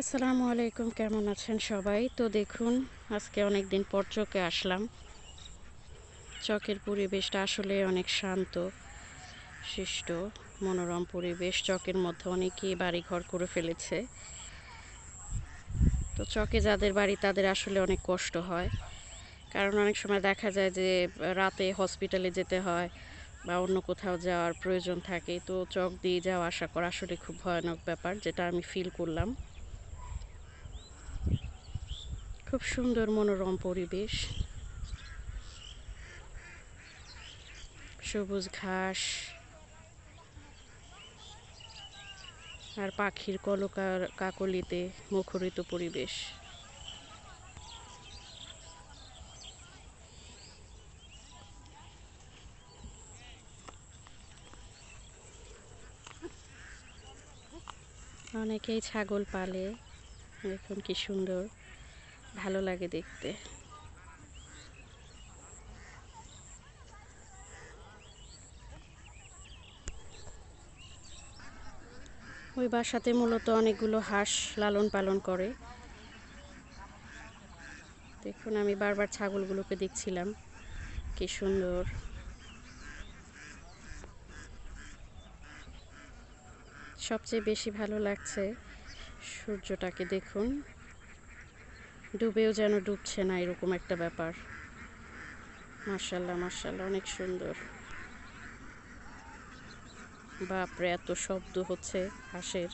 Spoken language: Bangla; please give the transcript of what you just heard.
আসসালামু আলাইকুম, কেমন আছেন সবাই? তো দেখুন, আজকে অনেক দিন পর চকে আসলাম। চকের পরিবেশটা আসলে অনেক শান্ত শিষ্ট মনোরম পরিবেশ। চকের মধ্যে অনেকেই বাড়িঘর করে ফেলেছে। তো চকে যাদের বাড়ি, তাদের আসলে অনেক কষ্ট হয়। কারণ অনেক সময় দেখা যায় যে, রাতে হসপিটালে যেতে হয় বা অন্য কোথাও যাওয়ার প্রয়োজন থাকে। তো চক দিয়ে যাওয়া আসা করা আসলে খুব ভয়ানক ব্যাপার, যেটা আমি ফিল করলাম। খুব সুন্দর মনোরম পরিবেশ। সবুজ ঘাস। আর পাখির কলকার কাকলিতে মুখরিত পরিবেশ। অনেকেই ছাগল পালে দেখুন কি সুন্দর। ভালো লাগে দেখতে। ওই বাসাতে মূলত অনেকগুলো হাঁস লালন পালন করে। দেখুন, আমি বারবার ছাগলগুলোকে দেখছিলাম। কি সুন্দর। সবচেয়ে বেশি ভালো লাগছে সূর্যটাকে, দেখুন। ডুবেও যেন ডুবছে না এরকম একটা ব্যাপার। মার্শাল্লাহ মার্শাল্লাহ অনেক সুন্দর। বাপরে, এত শব্দ হচ্ছে হাঁসের।